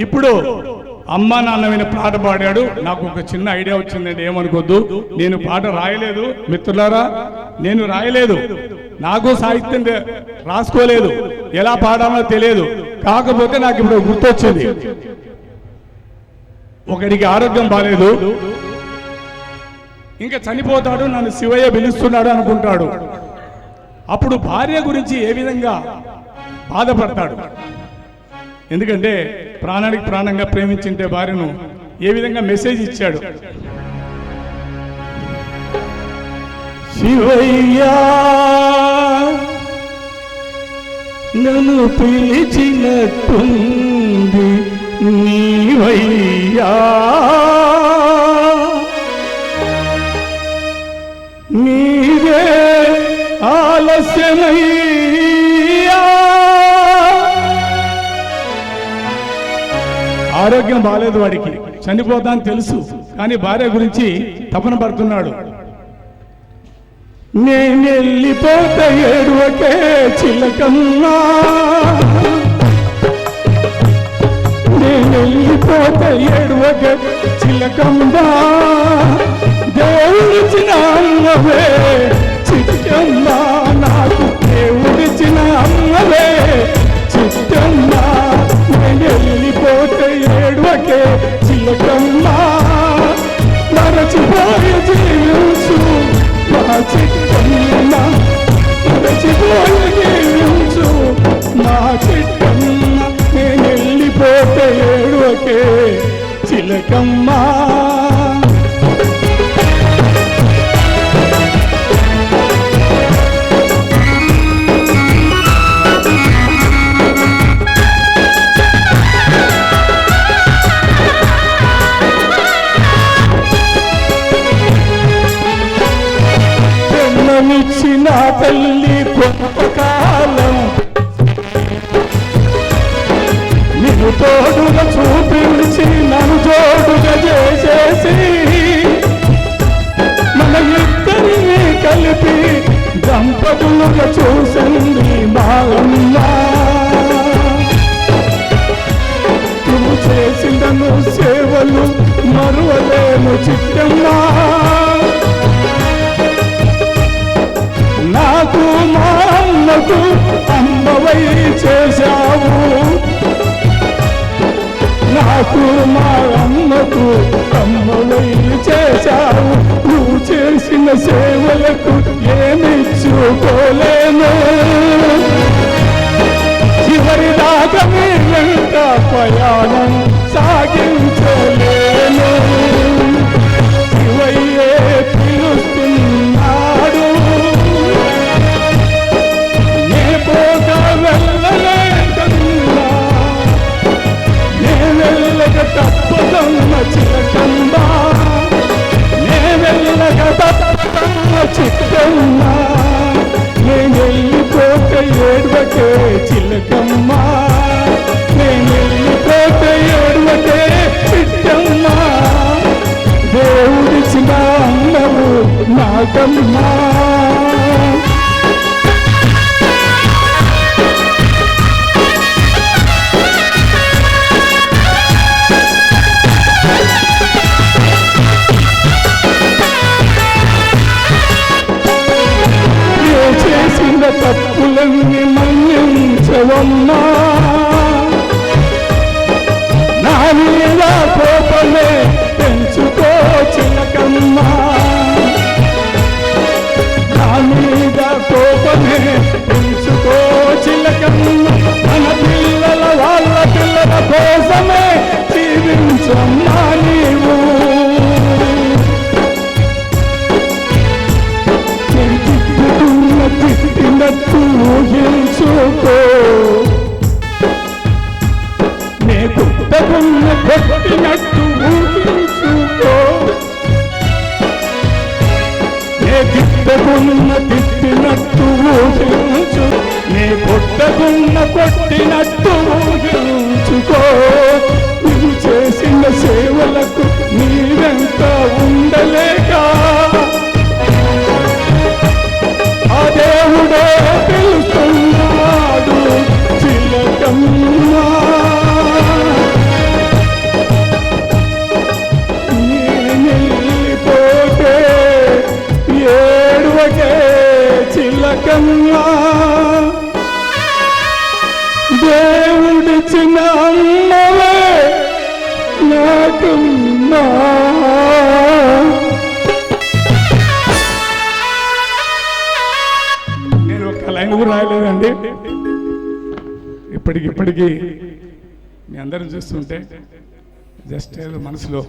ఇప్పుడు అమ్మ నాన్నమైన పాట పాడాడు. నాకు ఒక చిన్న ఐడియా వచ్చిందండి ఏమనుకోద్దు. నేను పాట రాయలేదు మిత్రులారా నేను రాయలేదు. నాకు సాహిత్యం రాసుకోలేదు. ఎలా పాడాలో తెలియదు. కాకపోతే నాకు ఇప్పుడు గుర్తొచ్చింది. ఒకడికి ఆరోగ్యం బాగాలేదు ఇంకా చనిపోతాడు నన్ను శివయ్య పిలుస్తున్నాడు అనుకుంటాడు. అప్పుడు భార్య గురించి ఏ విధంగా బాధపడతాడు? ఎందుకంటే ప్రాణానికి ప్రాణంగా ప్రేమించింటే భార్యను ఏ విధంగా మెసేజ్ ఇచ్చాడు? శివయ్యా నన్ను పిలిచినట్టుంది నీవయ్యా. నీవే ఆలస్యమయ్యా ఆరోగ్యం బాలేదు వాడికి. చనిపోతా అని తెలుసు కానీ భార్య గురించి తపన పడుతున్నాడు. నేను వెళ్ళిపోతే ఏడువకే చిలకమ్మా నేను వెళ్ళిపోతే ఏడువకే చిలకమ్మా దేవుడిచిన అమ్మవే చిట్టమ్మా చిట్టమ్మ మరచిపోయి జీవించు మా చిట్టమ్మ నేను వెళ్ళిపోతే ఏడువకే. చిలకమ్మా. నా తల్లి కొంతకాలం. నిన్ను తోడుగా చూపి మా అమ్మకు అమ్మవై చేశావు. నువ్వు చేసిన సేవలకు ఏమిచ్చుకోలేను. చివరి దాకా మీ వెంట ప్రయాణం సాగించలే నాకమ్మా చేసిన తప్పులన్నీ మన్నించవమ్మా. నా మీద కోపమే కొట్టినట్టు ఊహించుకో. నే తిట్టకున్న తిట్టినట్టు ఊహించు. నే కొట్టకున్న కొట్టినట్టు ఊహించుకో. నువ్వు చేసిన సేవలకు విడిచిన అమ్మవే నాకమ్మా నేను ఒక లైన్ కూడా రాయలేదండి. ఇప్పటికి ఇప్పటికీ మీ అందరం చూస్తుంటే జస్ట్ ఏదో మనసులో